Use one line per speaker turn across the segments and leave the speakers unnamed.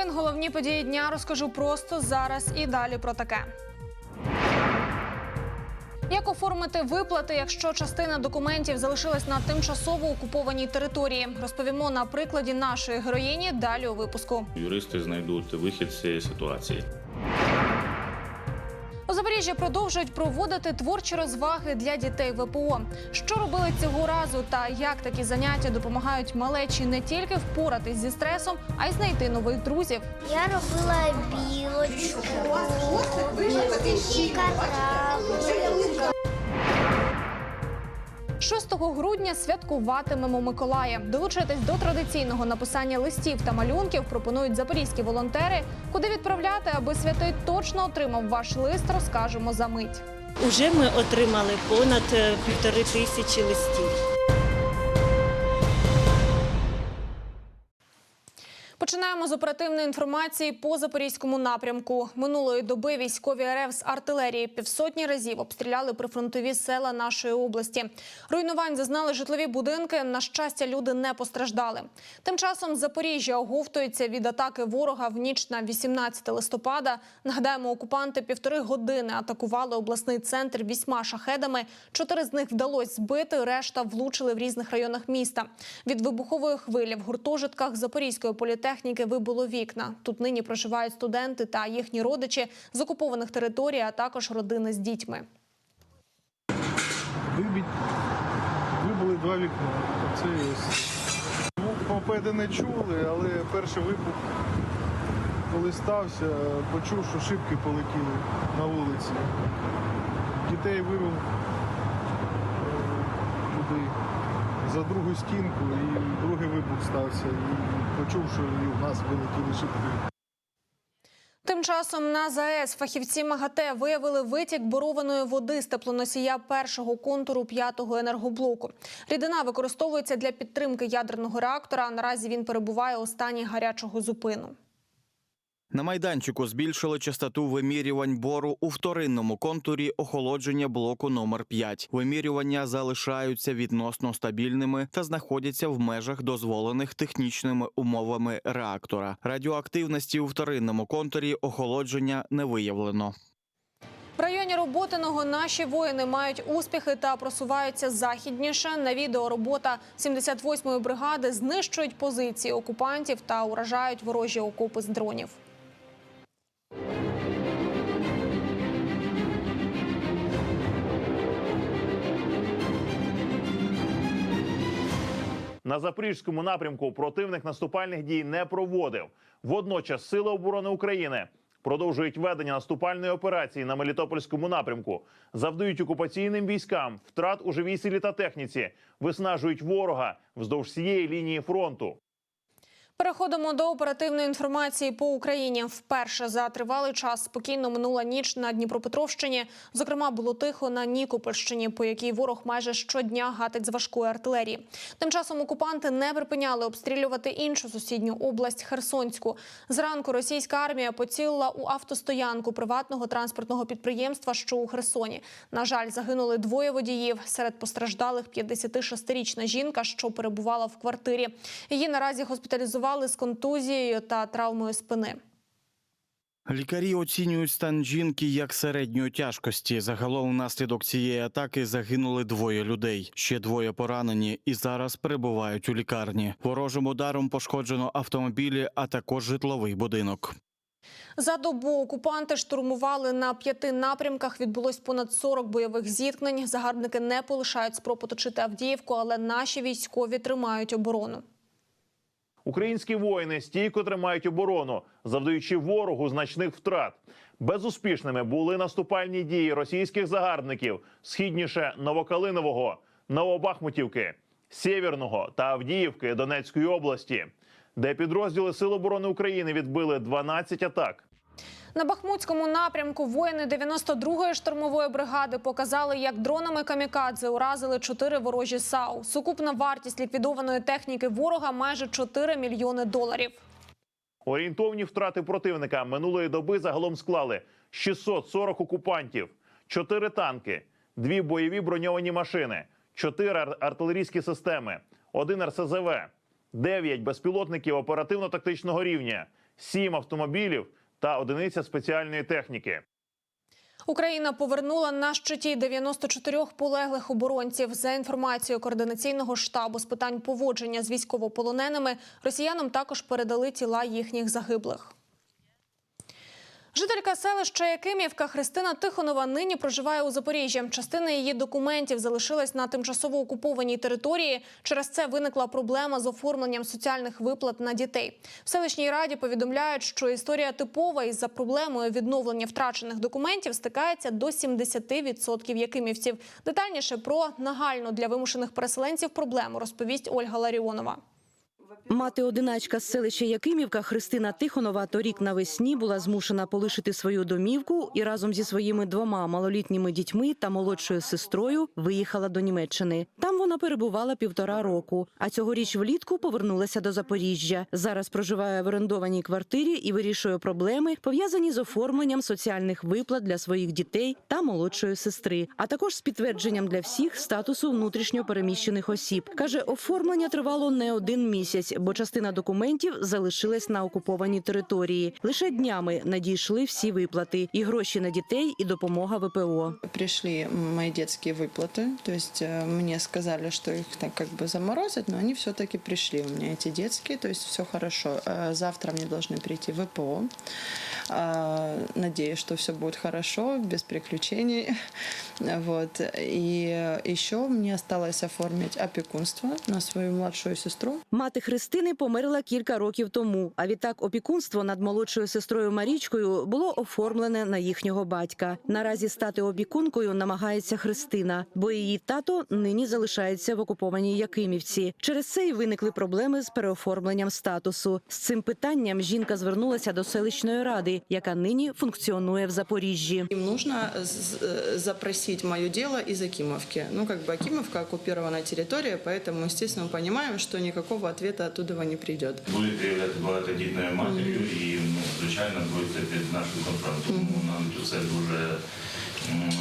Новин, головні події дня розкажу просто зараз і далі про таке. Як оформити виплати, якщо частина документів залишилась на тимчасово окупованій території? Розповімо на прикладі нашої героїні далі у випуску.
Юристи знайдуть вихід з цієї ситуації.
У Запоріжжі продовжують проводити творчі розваги для дітей ВПО. Що робили цього разу, та як такі заняття допомагають малечі не тільки впоратись зі стресом, а й знайти нових друзів.
Я робила білочку, і кораблик.
6 грудня святкуватимемо Миколая. Долучитись до традиційного написання листів та малюнків пропонують запорізькі волонтери. Куди відправляти, аби святий точно отримав ваш лист, розкажемо за мить.
Уже ми отримали понад е, півтори тисячі листів.
Починаємо з оперативної інформації по запорізькому напрямку. Минулої доби військові РФ з артилерії півсотні разів обстріляли прифронтові села нашої області. Руйнувань зазнали житлові будинки. На щастя, люди не постраждали. Тим часом Запоріжжя оговтується від атаки ворога в ніч на 18 листопада. Нагадаємо, окупанти півтори години атакували обласний центр вісьма шахедами. Чотири з них вдалося збити, решта влучили в різних районах міста. Від вибухової хвилі в гуртожитках Запорізької політехніки вибуло вікна. Тут нині проживають студенти та їхні родичі з окупованих територій, а також родини з дітьми.
Вибили два вікна. Це ось. Попеди не чули, але перший вибух, коли стався, почув, що шибки полетіли на вулиці. Дітей вивів е, туди за другу стінку і другий вибух стався. І почув, що і в нас вилетіли шибки.
Тим часом на ЗАЕС фахівці МАГАТЕ виявили витік борованої води з теплоносія першого контуру п'ятого енергоблоку. Рідина використовується для підтримки ядерного реактора. Наразі він перебуває у стані гарячого зупину.
На майданчику збільшили частоту вимірювань бору у вторинному контурі охолодження блоку номер 5 Вимірювання залишаються відносно стабільними та знаходяться в межах дозволених технічними умовами реактора. Радіоактивності у вторинному контурі охолодження не виявлено.
В районі Роботиного наші воїни мають успіхи та просуваються західніше. На відео робота 78-ї бригади знищують позиції окупантів та уражають ворожі окопи з дронів.
На запорізькому напрямку противник наступальних дій не проводив. Водночас Сили оборони України продовжують ведення наступальної операції на Мелітопольському напрямку, завдають окупаційним військам втрат у живій силі та техніці, виснажують ворога вздовж всієї лінії фронту.
Переходимо до оперативної інформації по Україні. Вперше за тривалий час спокійно минула ніч на Дніпропетровщині. Зокрема, було тихо на Нікопольщині, по якій ворог майже щодня гатить з важкої артилерії. Тим часом окупанти не припиняли обстрілювати іншу сусідню область Херсонську. Зранку російська армія поцілила у автостоянку приватного транспортного підприємства, що у Херсоні. На жаль, загинули двоє водіїв. Серед постраждалих 56-річна жінка, що перебувала в квартирі. Її наразі госпіталізували з контузією та травмою спини.
Лікарі оцінюють стан жінки як середньої тяжкості. Загалом внаслідок цієї атаки загинули двоє людей. Ще двоє поранені і зараз перебувають у лікарні. Ворожим ударом пошкоджено автомобілі, а також житловий будинок.
За добу окупанти штурмували на п'яти напрямках. Відбулось понад 40 бойових зіткнень. Загарбники не полишають спроб оточити Авдіївку, але наші військові тримають оборону.
Українські воїни стійко тримають оборону, завдаючи ворогу значних втрат. Безуспішними були наступальні дії російських загарбників східніше Новокалинового, Новобахмутівки, Сєвєрного та Авдіївки Донецької області, де підрозділи Сил оборони України відбили 12 атак.
На Бахмутському напрямку воїни 92-ї штурмової бригади показали, як дронами камікадзе уразили чотири ворожі САУ. Сукупна вартість ліквідованої техніки ворога майже 4 мільйони доларів.
Орієнтовні втрати противника минулої доби загалом склали 640 окупантів, 4 танки, 2 бойові броньовані машини, 4 ар- артилерійські системи, 1 РСЗВ, 9 безпілотників оперативно-тактичного рівня, 7 автомобілів та одиниця спеціальної техніки.
Україна повернула на щиті 94 полеглих оборонців. За інформацією координаційного штабу з питань поводження з військовополоненими, росіянам також передали тіла їхніх загиблих. Жителька селища Якимівка Христина Тихонова нині проживає у Запоріжжі. Частина її документів залишилась на тимчасово окупованій території. Через це виникла проблема з оформленням соціальних виплат на дітей. В селищній раді повідомляють, що історія типова із за проблемою відновлення втрачених документів стикається до 70% якимівців. Детальніше про нагальну для вимушених переселенців проблему розповість Ольга Ларіонова.
Мати-одиначка з селища Якимівка Христина Тихонова торік навесні була змушена полишити свою домівку і разом зі своїми двома малолітніми дітьми та молодшою сестрою виїхала до Німеччини. Там вона перебувала півтора року. А цьогоріч влітку повернулася до Запоріжжя. Зараз проживає в орендованій квартирі і вирішує проблеми, пов'язані з оформленням соціальних виплат для своїх дітей та молодшої сестри, а також з підтвердженням для всіх статусу внутрішньо переміщених осіб. каже, оформлення тривало не один місяць, бо частина документів залишилась на окупованій території. Лише днями надійшли всі виплати і гроші на дітей, і допомога ВПО.
Пришли мои детские выплаты, то есть э, мне сказали, что их так как бы заморозят, но они все-таки пришли у меня эти детские, то есть все хорошо. Э, Завтра мне должны прийти ВПО. Э, Надеюсь, что все будет хорошо, без приключений. Вот. И еще мне осталось оформить опекунство на свою младшую сестру.
Мати Христини померла кілька років тому. А відтак опікунство над молодшою сестрою Марічкою було оформлене на їхнього батька. Наразі стати опікункою намагається Христина, бо її тато нині залишається в окупованій Якимівці. Через це й виникли проблеми з переоформленням статусу. З цим питанням жінка звернулася до селищної ради, яка нині функціонує в Запоріжжі.
Им нужно з- э, запросить мое дело из Акимовки. Ну, как бы Акимовка оккупированная территория, поэтому, естественно, мы понимаем, что никакого ответа оттуда не придет.
Будете являти багатодітною матір'ю і, ну, звичайно, будете під нашим контролем. Тому нам це дуже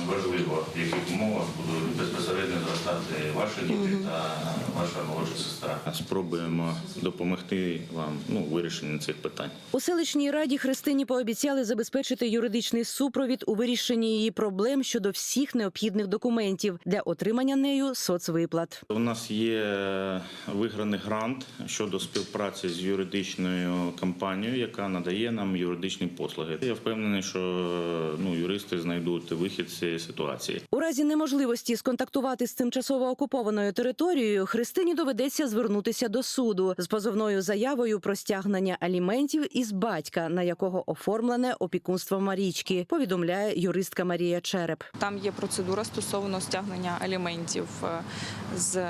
важливо, в яких умовах будуть безпосередньо зростати ваші діти та ваша молодша сестра. Спробуємо допомогти вам ну, у вирішенні цих питань.
У селищній раді Христині пообіцяли забезпечити юридичний супровід у вирішенні її проблем щодо всіх необхідних документів для отримання нею соцвиплат.
У нас є виграний грант щодо співпраці з юридичною компанією, яка надає нам юридичні послуги. Я впевнений, що ну, юристи знайдуть вихід з цієї ситуації.
У разі неможливості сконтактувати з тимчасово окупованою територією, Христині доведеться звернутися до суду з позовною заявою про стягнення аліментів із батька, на якого оформлене опікунство Марічки. Повідомляє юристка Марія Череп.
Там є процедура стосовно стягнення аліментів е, з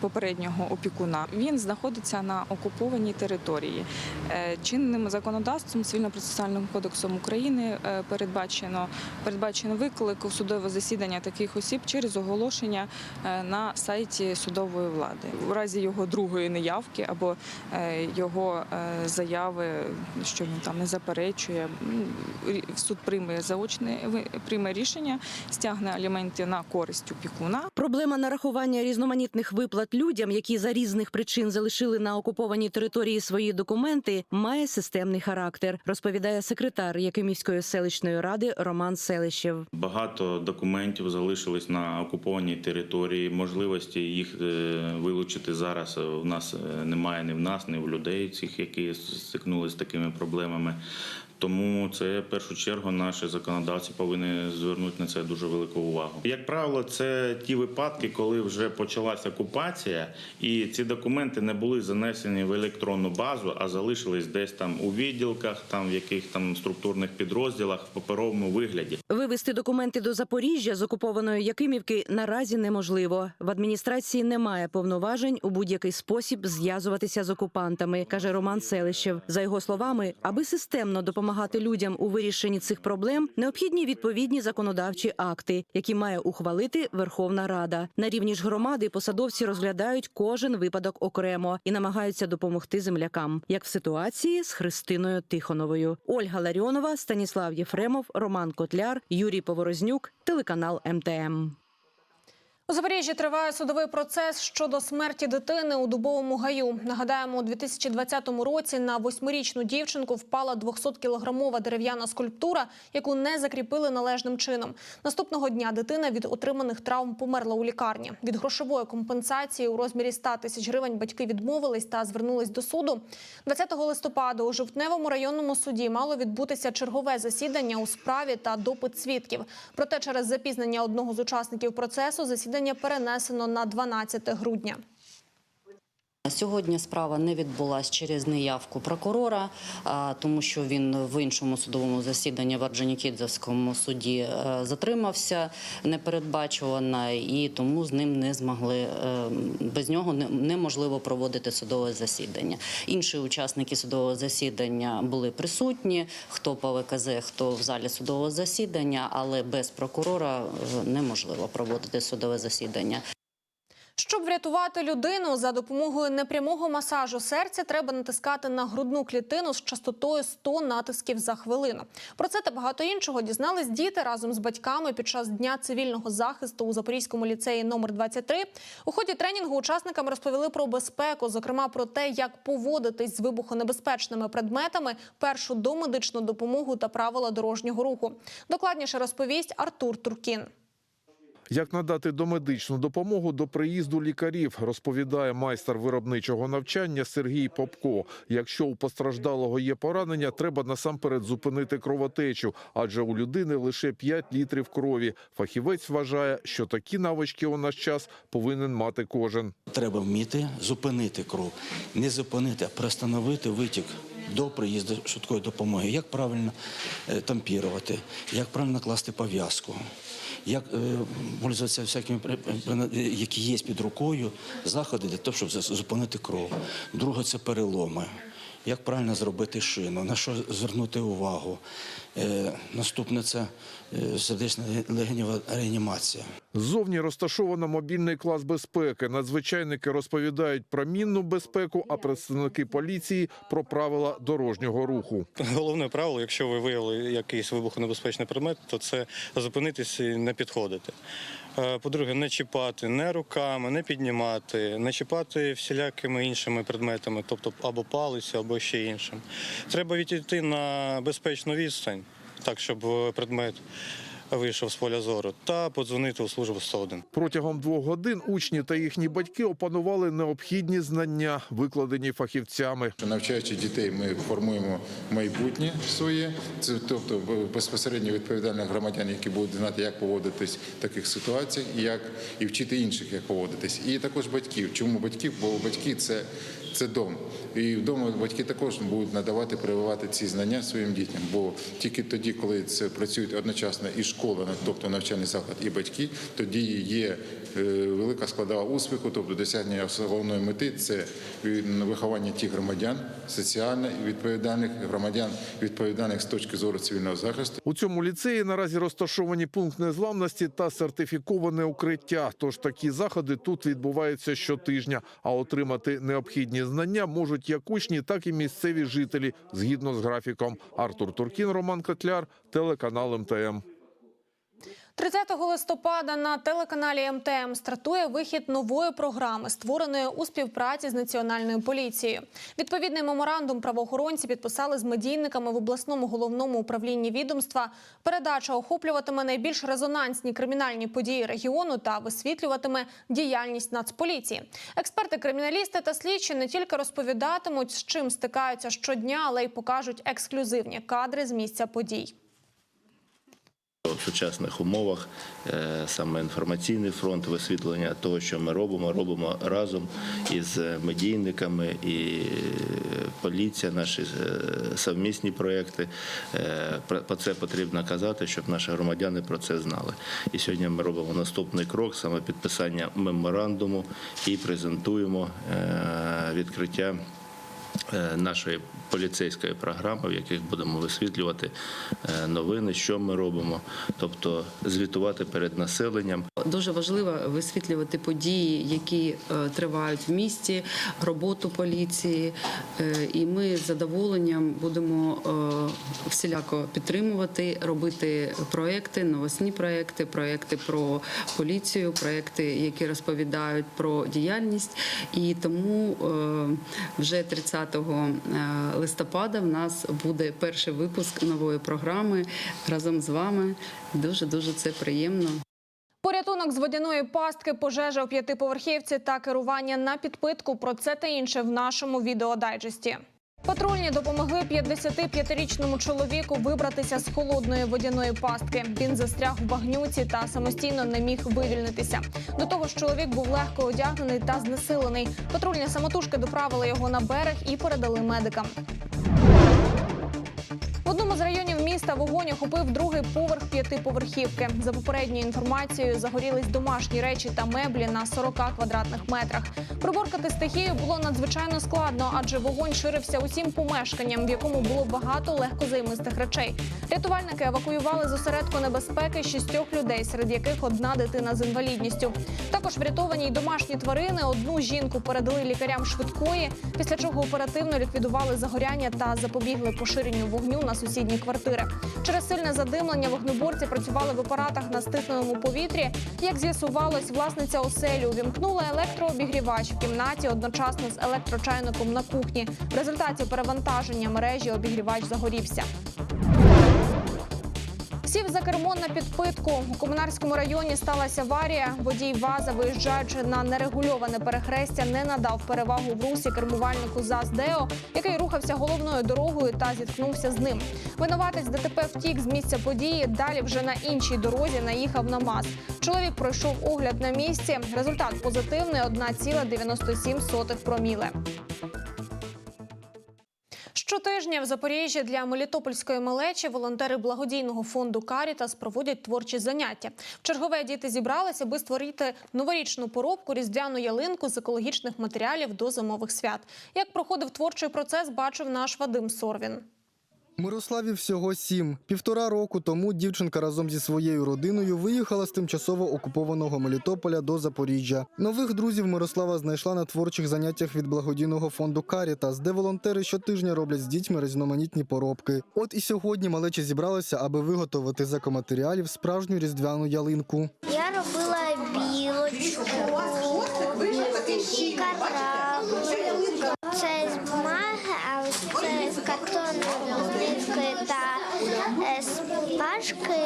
попереднього опікуна. Він знаходиться на окупованій території. Е, Чинним законодавством цивільно-процесуальним кодексом України е, передбачено передбачено виклик у судове засідання таких осіб через оголошення е, на сайті судової влади. У разі його другої неявки або е, його е, заяви, що він там не заперечує, суд прийме заочне прийме рішення, стягне аліменти на користь опікуна.
Проблема нарахування різноманітних виплат людям, які за різних причин залишили на окупованій території свої документи, має системний характер, розповідає секретар Якимівської селищної ради Роман Селищев.
Багато документів залишились на окупованій території. Можливості їх е, вилучити зараз у нас е, немає ні в нас, ні в людей, цих, які стикнулися з такими проблемами. Тому це в першу чергу наші законодавці повинні звернути на це дуже велику увагу. Як правило, це ті випадки, коли вже почалася окупація, і ці документи не були занесені в електронну базу, а залишились десь там у відділках, там в яких там структурних підрозділах в паперовому вигляді.
Вивести документи до Запоріжжя з окупованої Якимівки наразі неможливо. В адміністрації немає повноважень у будь-який спосіб зв'язуватися з окупантами, каже Роман Селищев. За його словами, аби системно допомагати людям у вирішенні цих проблем, необхідні відповідні законодавчі акти, які має ухвалити Верховна Рада. На рівні ж громади посадовці розглядають кожен випадок окремо і намагаються допомогти землякам, як в ситуації з Христиною Тихоновою. Ольга Ларіонова, Станіслав Єфремов, Роман Котляр, Юрій Поворознюк, телеканал МТМ.
У Запоріжжі триває судовий процес щодо смерті дитини у дубовому гаю. Нагадаємо, у 2020 році на восьмирічну дівчинку впала 200-кілограмова дерев'яна скульптура, яку не закріпили належним чином. Наступного дня дитина від отриманих травм померла у лікарні. Від грошової компенсації у розмірі 100 тисяч гривень батьки відмовились та звернулись до суду. 20 листопада у Жовтневому районному суді мало відбутися чергове засідання у справі та допит свідків. Проте через запізнення одного з учасників процесу засідання перенесено на 12 грудня.
Сьогодні справа не відбулася через неявку прокурора, тому що він в іншому судовому засіданні в Орджонікідзевському суді е, затримався непередбачувано, і тому з ним не змогли е, без нього неможливо проводити судове засідання. Інші учасники судового засідання були присутні, хто по ВКЗ, хто в залі судового засідання, але без прокурора е, неможливо проводити судове засідання.
Щоб врятувати людину за допомогою непрямого масажу серця, треба натискати на грудну клітину з частотою 100 натисків за хвилину. Про це та багато іншого дізнались діти разом з батьками під час дня цивільного захисту у Запорізькому ліцеї номер 23. У ході тренінгу учасникам розповіли про безпеку, зокрема про те, як поводитись з вибухонебезпечними предметами, першу домедичну допомогу та правила дорожнього руху. Докладніше розповість Артур Туркін.
Як надати домедичну допомогу до приїзду лікарів, розповідає майстер виробничого навчання Сергій Попко. Якщо у постраждалого є поранення, треба насамперед зупинити кровотечу, адже у людини лише 5 літрів крові. Фахівець вважає, що такі навички у наш час повинен мати кожен.
Треба вміти зупинити кров, не зупинити, а приостановити витік до приїзду швидкої допомоги. Як правильно е, тампірувати, як правильно класти пов'язку, як е, пользуватися всякими при- при- які є під рукою заходи для того, щоб зупинити кров. Друге це переломи. Як правильно зробити шину, на що звернути увагу. Е, наступне це е, сердечна легенева реанімація.
Ззовні розташовано мобільний клас безпеки. Надзвичайники розповідають про мінну безпеку, а представники поліції про правила дорожнього руху.
Головне правило, якщо ви виявили якийсь вибухонебезпечний предмет, то це зупинитись і не підходити. Е, По-друге, не чіпати не руками, не піднімати, не чіпати всілякими іншими предметами, тобто або палицю, або ще іншим. Треба відійти на безпечну відстань, так щоб е, предмет вийшов з поля зору, та подзвонити у службу 101.
Протягом двох годин учні та їхні батьки опанували необхідні знання, викладені фахівцями.
Навчаючи дітей, ми формуємо майбутнє своє, це тобто безпосередньо відповідальних громадян, які будуть знати, як поводитись в таких ситуаціях, і як і вчити інших, як поводитись. І також батьків. Чому батьків? Бо батьки це. Це дом, і вдома батьки також будуть надавати, прививати ці знання своїм дітям. Бо тільки тоді, коли це працюють одночасно і школа, тобто навчальний заклад, і батьки, тоді є велика складова успіху, тобто досягнення головної мети це виховання тих громадян соціально відповідальних громадян, відповідальних з точки зору цивільного захисту.
У цьому ліцеї наразі розташовані пункт незламності та сертифіковане укриття. Тож такі заходи тут відбуваються щотижня. А отримати необхідні знання можуть як учні, так і місцеві жителі згідно з графіком. Артур Туркін, Роман Котляр, телеканал МТМ.
30 листопада на телеканалі МТМ стартує вихід нової програми, створеної у співпраці з національною поліцією. Відповідний меморандум правоохоронці підписали з медійниками в обласному головному управлінні відомства. Передача охоплюватиме найбільш резонансні кримінальні події регіону та висвітлюватиме діяльність Нацполіції. Експерти-криміналісти та слідчі не тільки розповідатимуть, з чим стикаються щодня, але й покажуть ексклюзивні кадри з місця подій.
В сучасних умовах е, саме інформаційний фронт висвітлення того, що ми робимо, робимо разом із медійниками і поліція, наші е, совмісні проекти. Е, Про це потрібно казати, щоб наші громадяни про це знали. І сьогодні ми робимо наступний крок, саме підписання меморандуму і презентуємо е, відкриття е, нашої поліцейської програми, в яких будемо висвітлювати е, новини, що ми робимо, тобто звітувати перед населенням.
Дуже важливо висвітлювати події, які е, тривають в місті, роботу поліції. Е, І ми з задоволенням будемо е, всіляко підтримувати, робити проекти, новосні проекти, проекти про поліцію, проекти, які розповідають про діяльність. І тому е, вже 30 листопада в нас буде перший випуск нової програми разом з вами. Дуже дуже це приємно.
Порятунок з водяної пастки, пожежа у п'ятиповерхівці та керування на підпитку. Про це та інше в нашому відеодайджесті. Патрульні допомогли 55-річному чоловіку вибратися з холодної водяної пастки. Він застряг у багнюці та самостійно не міг вивільнитися. До того ж, чоловік був легко одягнений та знесилений. Патрульні самотужки доправили його на берег і передали медикам. Одному з районів міста вогонь охопив другий поверх п'ятиповерхівки. За попередньою інформацією, загорілись домашні речі та меблі на 40 квадратних метрах. Приборкати стихію було надзвичайно складно, адже вогонь ширився усім помешканням, в якому було багато легкозаймистих речей. Рятувальники евакуювали з осередку небезпеки шістьох людей, серед яких одна дитина з інвалідністю. Також врятовані й домашні тварини. Одну жінку передали лікарям швидкої, після чого оперативно ліквідували загоряння та запобігли поширенню вогню на сусідні квартири. Через сильне задимлення вогнеборці працювали в апаратах на стисненому повітрі. Як з'ясувалось, власниця оселі увімкнула електрообігрівач в кімнаті одночасно з електрочайником на кухні. В результаті перевантаження мережі обігрівач загорівся. Сів за кермо на підпитку. У Комунарському районі сталася аварія. Водій ВАЗа, виїжджаючи на нерегульоване перехрестя, не надав перевагу в русі кермувальнику ЗАЗ Део, який рухався головною дорогою та зіткнувся з ним. Винуватець ДТП втік з місця події. Далі вже на іншій дорозі наїхав на МАЗ. Чоловік пройшов огляд на місці. Результат позитивний 1,97 проміле. Щотижня в Запоріжжі для Мелітопольської малечі волонтери благодійного фонду Карітас проводять творчі заняття. В чергове діти зібралися, аби створити новорічну поробку різдвяну ялинку з екологічних матеріалів до зимових свят. Як проходив творчий процес, бачив наш Вадим Сорвін.
Мирославі всього сім. Півтора року тому дівчинка разом зі своєю родиною виїхала з тимчасово окупованого Мелітополя до Запоріжжя. Нових друзів Мирослава знайшла на творчих заняттях від благодійного фонду Карітас, де волонтери щотижня роблять з дітьми різноманітні поробки. От і сьогодні малечі зібралися, аби виготовити з екоматеріалів справжню різдвяну ялинку.
Я робила білочку і. Це з бумаги, а ось це з картонної плівки та е, з пашки.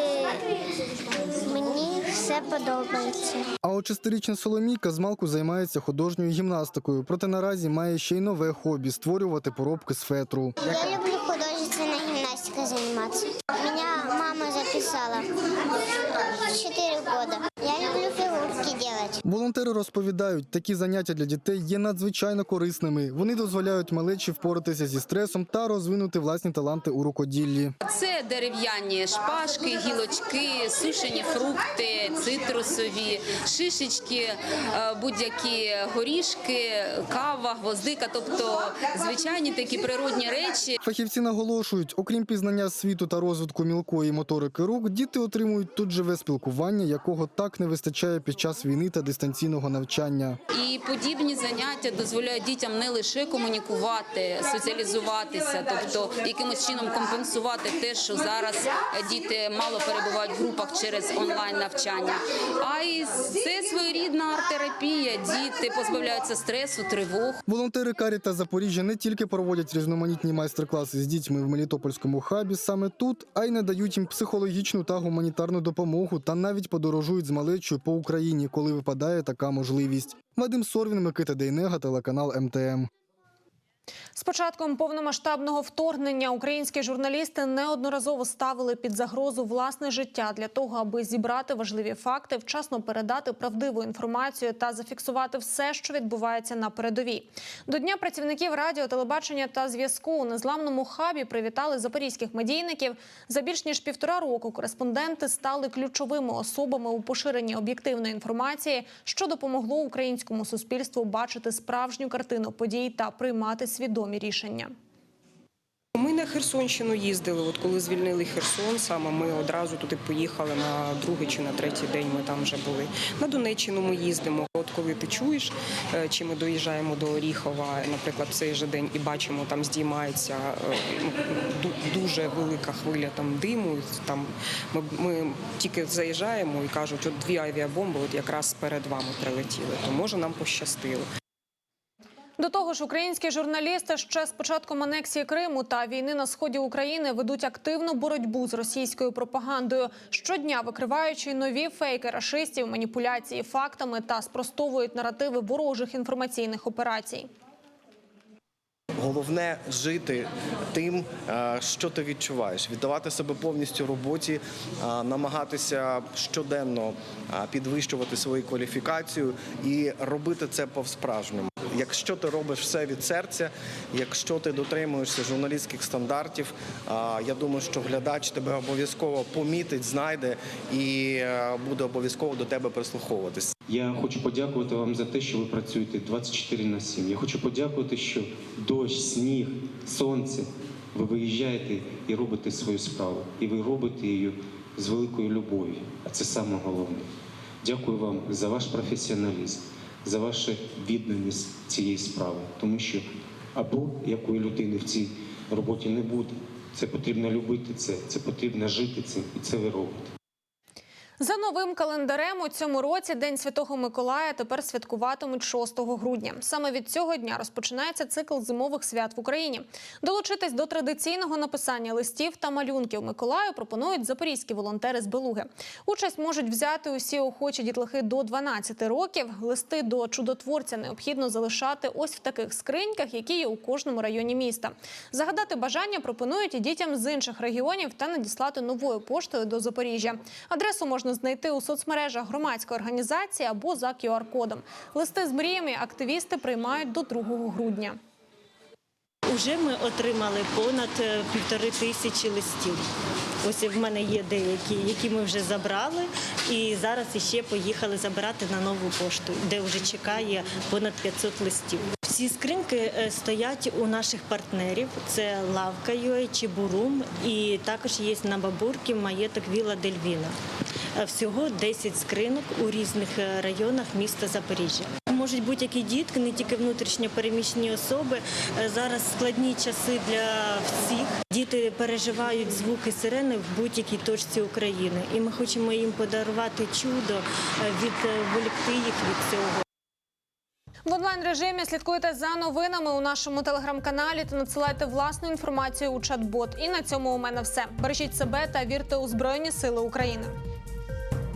Мені все подобається.
А от шестирічна Соломійка з малку займається художньою гімнастикою, проте наразі має ще й нове хобі створювати поробки з фетру.
Я люблю художественной гимнастикой займатися. Меня мама записала в 4 года. Я люблю фигурки делать.
Волонтери розповідають, такі заняття для дітей є надзвичайно корисними. Вони дозволяють малечі впоратися зі стресом та розвинути власні таланти у рукоділлі.
Це дерев'яні шпажки, гілочки, сушені фрукти, цитрусові, шишечки, е, будь-які горішки, кава, гвоздика, тобто звичайні такі природні речі.
Фахівці наголошують, окрім пізнання світу та розвитку мілкої моторики рук, діти отримують тут живе спілкування, якого так не вистачає під час війни та дистанційного навчання.
І подібні заняття дозволяють дітям не лише комунікувати, соціалізуватися, тобто якимось чином компенсувати те, що зараз діти мало перебувають в групах через онлайн навчання. А й це своєрідна арт-терапія. Діти позбавляються стресу, тривог.
Волонтери Каріта Запоріжжя не тільки проводять різноманітні майстер-класи з дітьми в Мелітопольському хабі саме тут, а й надають їм психологічну та гуманітарну допомогу та навіть подорожують з малечою по Україні, коли випадає така можливість. Вадим Сорвін, Микита Дейнега, телеканал МТМ.
З початком повномасштабного вторгнення українські журналісти неодноразово ставили під загрозу власне життя для того, аби зібрати важливі факти, вчасно передати правдиву інформацію та зафіксувати все, що відбувається на передовій. До дня працівників радіо, телебачення та зв'язку у незламному хабі привітали запорізьких медійників. За більш ніж півтора року кореспонденти стали ключовими особами у поширенні об'єктивної інформації, що допомогло українському суспільству бачити справжню картину подій та приймати свідомі рішення.
Ми на Херсонщину їздили. От коли звільнили Херсон, саме ми одразу туди поїхали на другий чи на третій день. Ми там вже були. На Донеччину ми їздимо. От коли ти чуєш, е, чи ми доїжджаємо до Оріхова, наприклад, цей же день і бачимо, там здіймається е, ну, ду- дуже велика хвиля там диму. Там ми, ми тільки заїжджаємо і кажуть, от дві авіабомби, от якраз перед вами прилетіли. То може нам пощастило.
До того ж, українські журналісти ще з початком анексії Криму та війни на сході України ведуть активну боротьбу з російською пропагандою, щодня викриваючи нові фейки рашистів, маніпуляції фактами та спростовують наративи ворожих інформаційних операцій.
Головне жити тим, е, що ти відчуваєш, віддавати себе повністю роботі, е, намагатися щоденно е, підвищувати свою кваліфікацію і робити це по-справжньому. Якщо ти робиш все від серця, якщо ти дотримуєшся журналістських стандартів, я думаю, що глядач тебе обов'язково помітить, знайде і е, буде обов'язково до тебе прислуховуватись.
Я хочу подякувати вам за те, що ви працюєте 24 на 7. Я хочу подякувати, що дощ, сніг, сонце. Ви виїжджаєте і робите свою справу. І ви робите її з великою любов'ю. А це саме головне. Дякую вам за ваш професіоналізм, за вашу відданість цієї справи. Тому що або якої людини в цій роботі не буде. Це потрібно любити це, це потрібно жити цим, і це ви робите.
За новим календарем у цьому році День Святого Миколая тепер святкуватимуть 6 грудня. Саме від цього дня розпочинається цикл зимових свят в Україні. Долучитись до традиційного написання листів та малюнків Миколаю пропонують запорізькі волонтери з Белуги. Участь можуть взяти усі охочі дітлахи до 12 років. Листи до чудотворця необхідно залишати ось в таких скриньках, які є у кожному районі міста. Загадати бажання пропонують і дітям з інших регіонів та надіслати новою поштою до Запоріжжя. Адресу можна знайти у соцмережах громадської організації або за QR-кодом. Листи з мріями активісти приймають до 2 грудня.
Уже ми отримали понад е, півтори тисячі листів. Ось в мене є деякі, які ми вже забрали, і зараз іще поїхали забирати на нову пошту, де вже чекає понад 500 листів. Всі скриньки е, стоять у наших партнерів. Це лавка UA, Чебурум і також є на бабурки маєток Віла Дельвіна. Е, Всього 10 скринок у різних е, районах міста Запоріжжя. Можуть будь-які дітки, не тільки внутрішньо переміщені особи. Е, Зараз складні часи для всіх. Діти переживають звуки сирени в будь-якій точці України, і ми хочемо їм подарувати чудо, відволікти їх від цього.
В онлайн режимі слідкуйте за новинами у нашому телеграм-каналі та надсилайте власну інформацію у чат-бот. І на цьому у мене все. Бережіть себе та вірте у Збройні Сили України.